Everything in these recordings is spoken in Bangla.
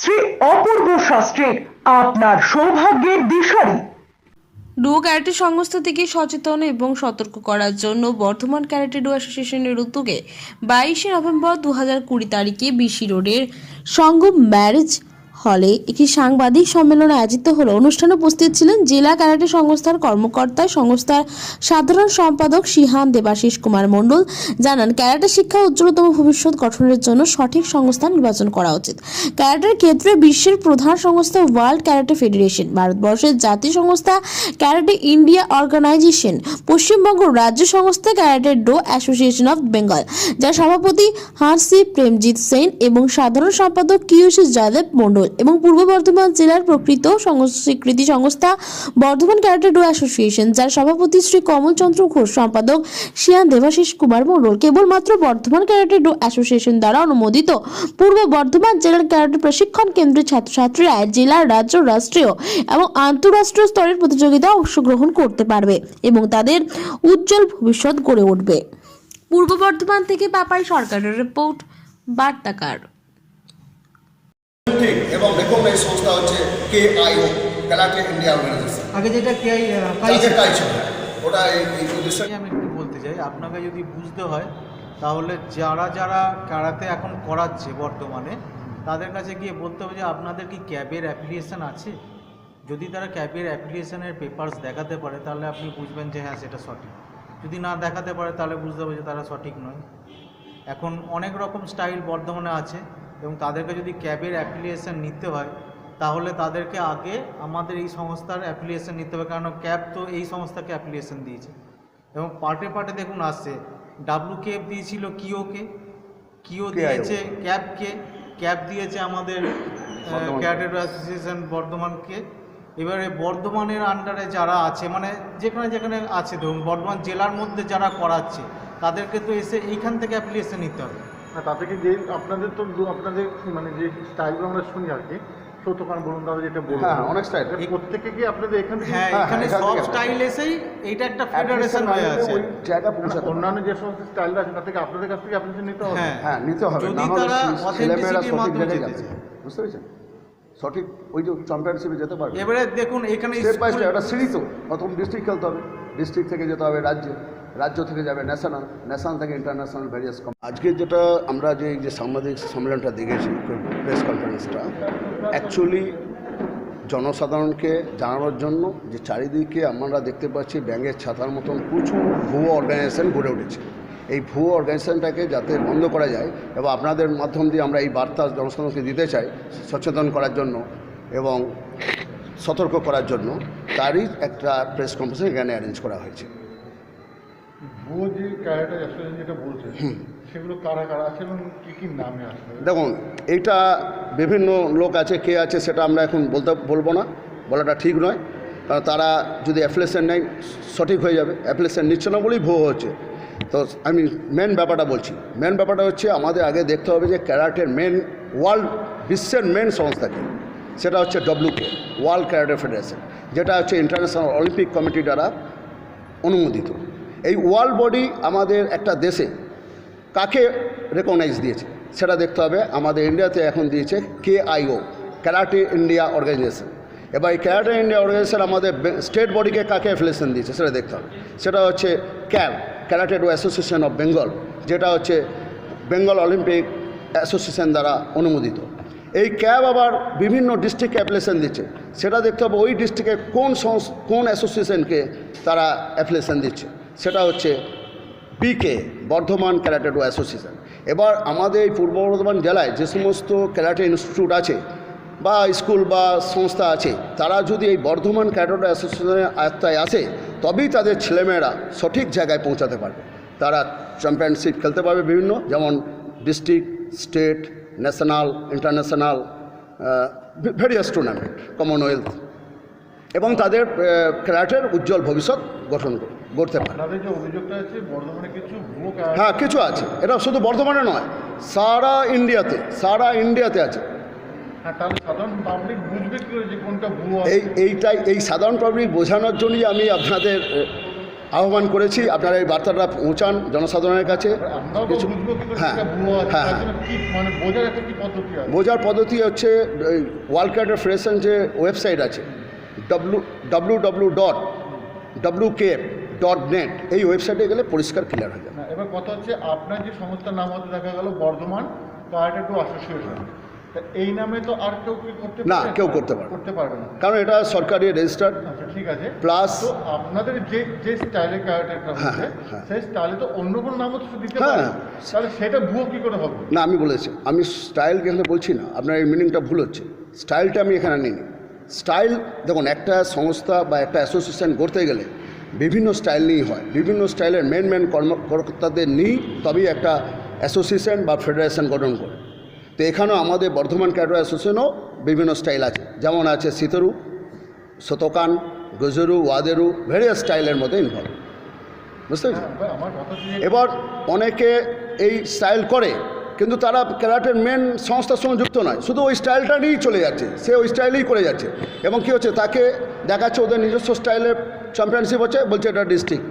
Shri Apurba শাস্ত্রীর আপনার সৌভাগ্যের দিশারি। ডু ক্যারেটে সংস্থা থেকে সচেতন এবং সতর্ক করার জন্য বর্ধমান ক্যারেটে ডু অ্যাসোসিয়েশনের উদ্যোগে বাইশে নভেম্বর দু হাজার কুড়ি তারিখে বিসি রোডের সঙ্গম ম্যারেজ হলে একটি সাংবাদিক সম্মেলন আয়োজিত হলো অনুষ্ঠানে উপস্থিত ছিলেন জেলা ক্যারাটে সংস্থার কর্মকর্তা সংস্থার সাধারণ সম্পাদক সিহান দেবাশিস কুমার মণ্ডল জানান, ক্যারাটে শিক্ষা উজ্জ্বলতম ভবিষ্যৎ গঠনের জন্য সঠিক সংস্থা নির্বাচন করা উচিত। ক্যারাটের ক্ষেত্রে বিশ্বের প্রধান সংস্থা ওয়ার্ল্ড ক্যারাটে ফেডারেশন, ভারতবর্ষের জাতীয় সংস্থা ক্যারাটে ইন্ডিয়া অর্গানাইজেশন, পশ্চিমবঙ্গ রাজ্য সংস্থা karate do association of Bengal, যার সভাপতি হারসি প্রেমজিৎ সেন এবং সাধারণ সম্পাদক কিয়সি জয়দেব মণ্ডল। এবং পূর্ব বর্ধমান জেলার প্রকৃত স্বীকৃতি সংস্থা বর্ধমান ক্যারাটে ডো অ্যাসোসিয়েশন, যার সভাপতি শ্রী কমলচন্দ্র ঘোষ, সম্পাদক শিয়ান দেবাশিস কুমার মণ্ডল কেবলমাত্র বর্ধমান ক্যারাটে ডো অ্যাসোসিয়েশন দ্বারা অনুমোদিত। পূর্ব বর্ধমান জেলার ক্যারাটে প্রশিক্ষণ কেন্দ্রের ছাত্রছাত্রীরা জেলার রাজ্য, রাষ্ট্রীয় এবং আন্তঃরাষ্ট্রীয় স্তরের প্রতিযোগিতায় অংশগ্রহণ করতে পারবে এবং তাদের উজ্জ্বল ভবিষ্যৎ গড়ে উঠবে। পূর্ব বর্ধমান থেকে পাপাই সরকারের রিপোর্ট, বার্তাকার। রেকগনাইজ সংস্থা হচ্ছে K I O karate India organisation আগে যেটা কে কাজ ছিল? ওটা এই আমি একটু বলতে চাই আপনাকে যদি বুঝতে হয় তাহলে যারা যারা ক্যারাতে এখন করাচ্ছে বর্তমানে তাদের কাছে গিয়ে বলতে হবে যে আপনাদের কি ক্যাবের অ্যাপ্লিকেশান আছে? যদি তারা ক্যাবের অ্যাপ্লিকেশানের পেপারস দেখাতে পারে তাহলে আপনি বুঝবেন যে হ্যাঁ সেটা সঠিক। যদি না দেখাতে পারে তাহলে বুঝতে হবে যে তারা সঠিক নয়। এখন অনেক রকম স্টাইল বর্ধমানে আছে। এবং তাদেরকে যদি ক্যাবের অ্যাপ্লিকেশান নিতে হয় তাহলে তাদেরকে আগে আমাদের এই সংস্থার অ্যাপ্লিকেশান নিতে হবে। কারণ ক্যাব তো এই সংস্থাকে অ্যাপ্লিকেশান দিয়েছে। এবং পার্টে পার্টে দেখুন আসছে। ডাব্লু কেব দিয়েছিল কিওকে কিও দিয়েছে ক্যাবকে। ক্যাব দিয়েছে আমাদের ক্যাডেট অ্যাসোসিয়েশন বর্ধমানকে। এবারে বর্ধমানের আন্ডারে যারা আছে মানে যেখানে যেখানে আছে ধরুন বর্ধমান জেলার মধ্যে যারা করাচ্ছে তাদেরকে তো এসে এইখান থেকে অ্যাপ্লিকেশন নিতে হবে। না তাতে কি যে আপনাদের তো আপনাদের মানে যে স্টাইলগুলো আমরা শুনি আর কি সত্যকান বলুন তাহলে যেটা বলুন হ্যাঁ, অনেক। এই প্রত্যেকে কি আপনাদের এখান থেকে হ্যাঁ হ্যাঁ, এখানে সব স্টাইল এসেই এইটা একটা ফেডারেশন হয়ে আছে। ওই জায়গা পৌঁছাতে অন্যান্য যে সমস্ত স্টাইল আছে তার থেকে আপনাদের কাছ থেকে আপনাদের নিতে হবে? হ্যাঁ। হ্যাঁ নিতে হবে। যদি না তারা সঠিক মাধ্যমে যেতে চায়। বুঝতে পেরেছেন? সঠিক ওই যে চ্যাম্পিয়নশিপে যেতে পারবে। এবারে দেখুন এখানে স্টেপ বাই স্টেপ একটা সিঁড়ি তো। প্রথম ডিস্ট্রিক্ট খেলতে হবে। ডিস্ট্রিক্ট থেকে যেতে হবে রাজ্যে। রাজ্য থেকে যাবে ন্যাশনাল ন্যাশনাল থেকে ইন্টারন্যাশনাল ভ্যারিয়াস আজকে যেটা আমরা যে যে সাংবাদিক সম্মেলনটা দেখেছি প্রেস কনফারেন্সটা অ্যাকচুয়ালি জনসাধারণকে জানানোর জন্য যে চারিদিকে আমরা দেখতে পাচ্ছি ব্যাঙের ছাতার মতন প্রচুর ভুয়ো অর্গানাইজেশন গড়ে উঠেছে। এই ভুয়ো অর্গানাইজেশনটাকে যাতে বন্ধ করা যায় এবং আপনাদের মাধ্যম দিয়ে আমরা এই বার্তা জনসাধারণকে দিতে চাই সচেতন করার জন্য এবং সতর্ক করার জন্য, তারই একটা প্রেস কনফারেন্স এখানে অ্যারেঞ্জ করা হয়েছে। ভুয়ো যে ক্যারেক্টার অ্যাসোসিয়েশন যেটা বলছে সেগুলো কারা কারা আছে এবং কি কি নামে আসবে? দেখুন এইটা বিভিন্ন লোক আছে কে আছে সেটা আমরা এখন বলতে বলব না বলাটা ঠিক নয়। কারণ তারা যদি অ্যাপ্লিকেশন নেয় সঠিক হয়ে যাবে অ্যাপ্লিকেশন নিচ্ছে না বলেই ভুয়ো হচ্ছে। তো আমি মেন ব্যাপারটা বলছি। মেন ব্যাপারটা হচ্ছে আমাদের আগে দেখতে হবে যে ক্যারাটের মেন ওয়ার্ল্ড বিশ্বের মেন সংস্থা কি? সেটা হচ্ছে ডব্লিউকে ওয়ার্ল্ড ক্যারাটে ফেডারেশন যেটা হচ্ছে ইন্টারন্যাশনাল অলিম্পিক কমিটি দ্বারা অনুমোদিত। এই ওয়ার্ল্ড বডি আমাদের একটা দেশে কাকে রেকগনাইজ দিয়েছে? সেটা দেখতে হবে। আমাদের ইন্ডিয়াতে এখন দিয়েছে K I O karate India organisation এবার এই ক্যারাটে ইন্ডিয়া অর্গানাইজেশন আমাদের স্টেট বডিকে কাকে অ্যাফিলিয়েশন দিয়েছে সেটা দেখতে হবে। সেটা হচ্ছে CAB karate association of Bengal যেটা হচ্ছে বেঙ্গল অলিম্পিক অ্যাসোসিয়েশন দ্বারা অনুমোদিত। এই ক্যাব আবার বিভিন্ন ডিস্ট্রিক্টে অ্যাপ্লিকেশন দিচ্ছে। সেটা দেখতে হবে ওই ডিস্ট্রিক্টে কোন সংস কোন অ্যাসোসিয়েশনকে তারা অ্যাপ্লিকেশন দিচ্ছে। সেটা হচ্ছে পিকে বর্ধমান ক্যারাটেডো অ্যাসোসিয়েশন। এবার আমাদের এই পূর্ব বর্ধমান জেলায় যে সমস্ত ক্যারাটে ইনস্টিটিউট আছে বা স্কুল বা সংস্থা আছে, তারা যদি এই বর্ধমান ক্যারাটেডো অ্যাসোসিয়েশনের আয়ত্তায় আসে, তবেই তাদের ছেলেমেয়েরা সঠিক জায়গায় পৌঁছাতে পারবে। তারা চ্যাম্পিয়নশিপ খেলতে পারবে বিভিন্ন, যেমন district, state, national, international various tournament, Commonwealth. এবং তাদের ক্যারাটের উজ্জ্বল ভবিষ্যৎ গঠন কর- গড়তে পারে। হ্যাঁ কিছু আছে। এটা শুধু বর্ধমানে নয় সারা ইন্ডিয়াতে সারা ইন্ডিয়াতে আছে। হ্যাঁ এই এইটাই এই সাধারণ পাবলিক বোঝানোর জন্যই আমি আপনাদের আহ্বান করেছি। আপনারা এই বার্তাটা পৌঁছান জনসাধারণের কাছে। হ্যাঁ হ্যাঁ হ্যাঁ। মানে বোঝার পদ্ধতি হচ্ছে ওয়ার্ল্ড ক্যাডার ফেডারেশন যে ওয়েবসাইট আছে W W W dot W K dot net এই ওয়েবসাইটে গেলে পরিষ্কার ক্লিয়ার হয়ে যাবে। না, এবার কথা হচ্ছে আপনার যে সংস্থার নাম হতে দেখা গেল বর্ধমান কার্টেডো অ্যাসোসিয়েশন এই নামে তো আর কেউ কি করতে না? কেউ করতে পারবে করতে পারবে না। কারণ এটা সরকারি রেজিস্টার্ড আচ্ছা ঠিক আছে। প্লাস আপনাদের যে যে স্টাইলে হ্যাঁ, হচ্ছে হ্যাঁ। সেই স্টাইলে তো অন্য কোনো নামও তো দিতে হ্যাঁ। পারে। তাহলে সেটা ভুয়ো কি করে হবে? না আমি বলেছি আমি স্টাইল এখানে বলছি না আপনার এই মিনিংটা ভুল হচ্ছে। স্টাইলটা আমি এখানে নিই স্টাইল দেখুন একটা সংস্থা বা একটা অ্যাসোসিয়েশন করতে গেলে বিভিন্ন স্টাইল নিয়েই হয়। বিভিন্ন স্টাইলের মেন মেন কর্মকর্তাদের নিয়েই তবেই একটা অ্যাসোসিয়েশন বা ফেডারেশন গঠন করে। তো এখানেও আমাদের বর্ধমান ক্যাডো অ্যাসোসিয়েশনও বিভিন্ন স্টাইল আছে। যেমন আছে সিতরু শতকান গজরু ওয়াদেরু ভেরিয়াস স্টাইলের মধ্যে ইনভলভ বুঝতে পেরেছেন? হ্যাঁ, এবার অনেকে এই স্টাইল করে কিন্তু তারা ক্যারাটের মেন সংস্থার সঙ্গে যুক্ত নয়। শুধু ওই স্টাইলটা নিয়েই চলে যাচ্ছে। সে ওই স্টাইলেই করে যাচ্ছে। এবং কী হচ্ছে? তাকে দেখাচ্ছে ওদের নিজস্ব স্টাইলের চ্যাম্পিয়নশিপ হচ্ছে বলছে এটা ডিস্ট্রিক্ট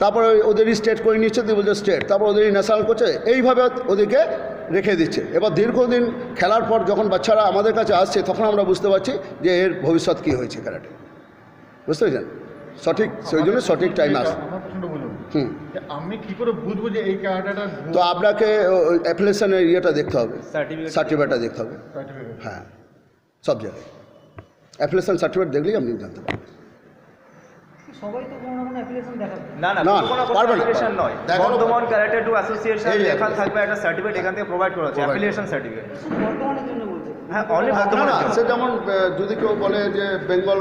তারপরে ওই ওদেরই স্টেট করে নিচ্ছে দিয়ে বলছে স্টেট তারপর ওদেরই ন্যাশনাল করছে। এইভাবে ওদেরকে রেখে দিচ্ছে। এবার দীর্ঘদিন খেলার পর যখন বাচ্চারা আমাদের কাছে আসছে তখন আমরা বুঝতে পারছি যে এর ভবিষ্যৎ কী হয়েছে ক্যারাটে বুঝতে পেরেছেন? সঠিক সেই জন্য সঠিক টাইম আসে হুম। আমি কি করে বুঝব যে এই তো আপনাকে অ্যাপ্লিকেশনের ইয়েটা দেখতে হবে। সার্টিফিকেটটা দেখতে হবে। হ্যাঁ। সব জায়গায়। অ্যাপ্লিকেশন সার্টিফিকেট দেখলেই আপনি জানতে পারবেন। সবাই তো কোনো না কোনো অ্যাপ্লিকেশন দেখাবে। না না না, কোনো কোনো পারবে না, অ্যাপ্লিকেশন নয়। দেখানো বর্ধমান পারবে। টু অ্যাসোসিয়েশন এই লেখা। থাকবে একটা সার্টিফিকেট এখান থেকে প্রোভাইড করা হচ্ছে অ্যাফিলিয়েশন সার্টিফিকেট বর্তমানের জন্য বলছে। হ্যাঁ অনলি না বর্ধমানের না জন্য। সে যেমন যদি কেউ বলে যে বেঙ্গল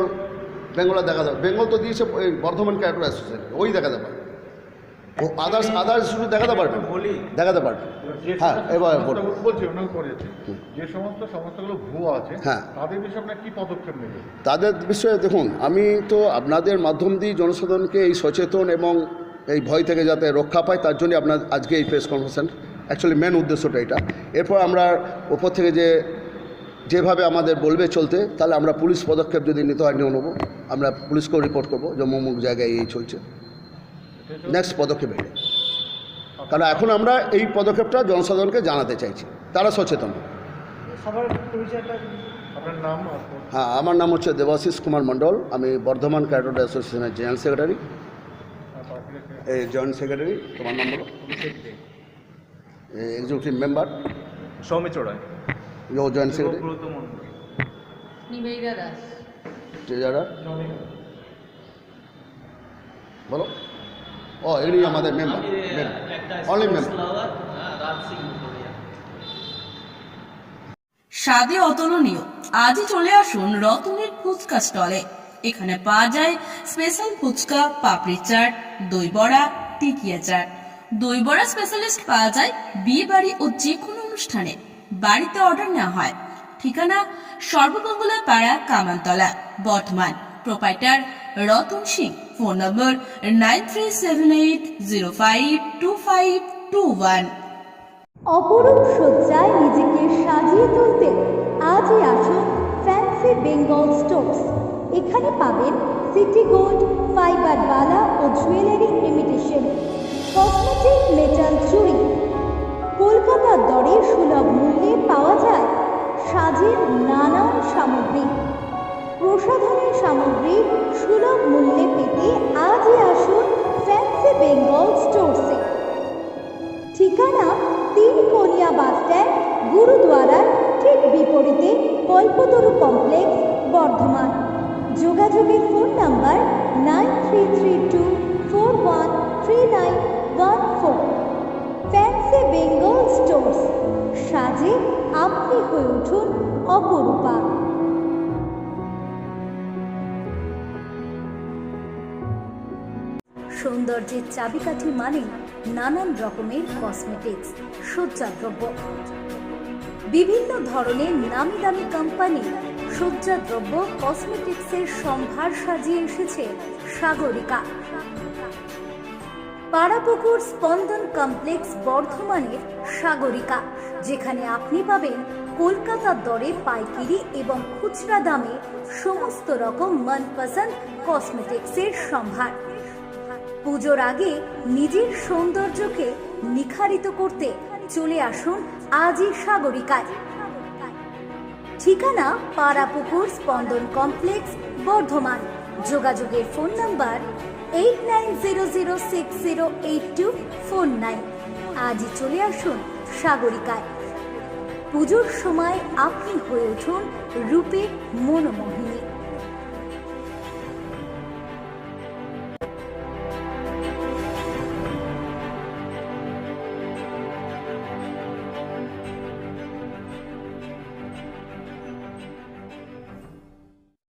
বেঙ্গলে দেখা যাবে বেঙ্গল তো দিয়েছে বর্ধমান ক্যারেক্টার অ্যাসোসিয়েশন ওই দেখা ও আদার্স আদার্স শুধু দেখাতে পারবে বলি দেখাতে পারবে। হ্যাঁ এবার বলছি যে সমস্ত সংস্থাগুলো ভুয়ো আছে হ্যাঁ। তাদের বিষয়ে আপনার কি পদক্ষেপ তাদের বিষয়ে দেখুন আমি তো আপনাদের মাধ্যম দিয়ে জনসাধারণকে এই সচেতন এবং এই ভয় থেকে যাতে রক্ষা পায় তার জন্য আপনার আজকে এই প্রেস কনফারেন্স অ্যাকচুয়ালি মেন উদ্দেশ্যটা এটা। এরপর আমরা ওপর থেকে যে যেভাবে আমাদের বলবে চলতে তাহলে আমরা পুলিশ পদক্ষেপ যদি নিতে হয় নিয়ে নেব। আমরা পুলিশকেও রিপোর্ট করব যে অমুক জায়গায় এই চলছে। নেক্সট পদক্ষেপ এটা। কারণ এখন আমরা এই পদক্ষেপটা জনসাধারণকে জানাতে চাইছি। তারা সচেতন। হ্যাঁ আমার নাম হচ্ছে দেবাশিস কুমার মণ্ডল। আমি বর্ধমান ক্যারেট অ্যাসোসিয়েশনের জেনারেল সেক্রেটারি। এই জয়েন্ট সেক্রেটারি তোমার নাম বলো। এক্সিকিউটিভ মেম্বার সৌমিত্র রায় ও joint secretary. Nibedita Das. Treasurer বলো। ও এগুলি আমাদের মেম্বার অনলি মেম্বার স্বাদে অতুলনীয়। আজই চলে আসুন রতনের ফুচকা স্টলে। এখানে পাওয়া যায় স্পেশাল ফুচকা পাপড়ি চাট দই বড়া টিকিয়া চাট। দই বড়া স্পেশালিস্ট পাওয়া যায় বিয়ে বাড়ি ও যে কোনো অনুষ্ঠানে। বাড়িতে অর্ডার নেওয়া হয়। ঠিকানা Sarbamangala Para Kamantala. Bardhaman proprietor Ratan Singh. Phone number nine three seven eight zero five two five two one অপরূপ সজ্জায় নিজেকে সাজিয়ে তুলতে আজই আসুন ফ্যান্সি বেঙ্গল স্টোর্স এখানে পাবেন সিটি গোল্ড ফাইবার বালা ও জুয়েলারি ইমিটেশন কসমেটিক মেটাল চুড়ি কলকাতার দরে সুলভ মূল্যে পাওয়া যায় সাজের নানান বর্ধমান। যোগাযোগের phone number nine three three two four one three nine one four. Fancy Bengal stores. সাজে আপনি হয়ে উঠুন অপরূপা। সৌন্দর্যের চাবিকাঠি মানে নানান রকমের কসমেটিক্স সজ্জা দ্রব্য। বিভিন্ন ধরনের নামি দামি কোম্পানি সজ্জাদ্রব্য কসমেটিক্সের সম্ভার সাজিয়ে এসেছে সাগরিকা। পাড়াপুকুর স্পন্দন কমপ্লেক্স বর্ধমানের সাগরিকা, যেখানে আপনি পাবেন কলকাতার দরে পাইকারি এবং খুচরা দামে সমস্ত রকম মনপসন্দ কসমেটিক্সের সম্ভার। পুজোর আগে নিজের সৌন্দর্যকে নিখারিত করতে চলে আসুন আজই সাগরিকায়। ঠিকানা পাড়াপুকুর স্পন্দন কমপ্লেক্স, বর্ধমান। যোগাযোগের phone number eight nine zero zero six zero eight two four nine আজই চলে আসুন সাগরিকায়। পুজোর সময় আপনি হয়ে উঠুন রূপে মনোমোহিনী।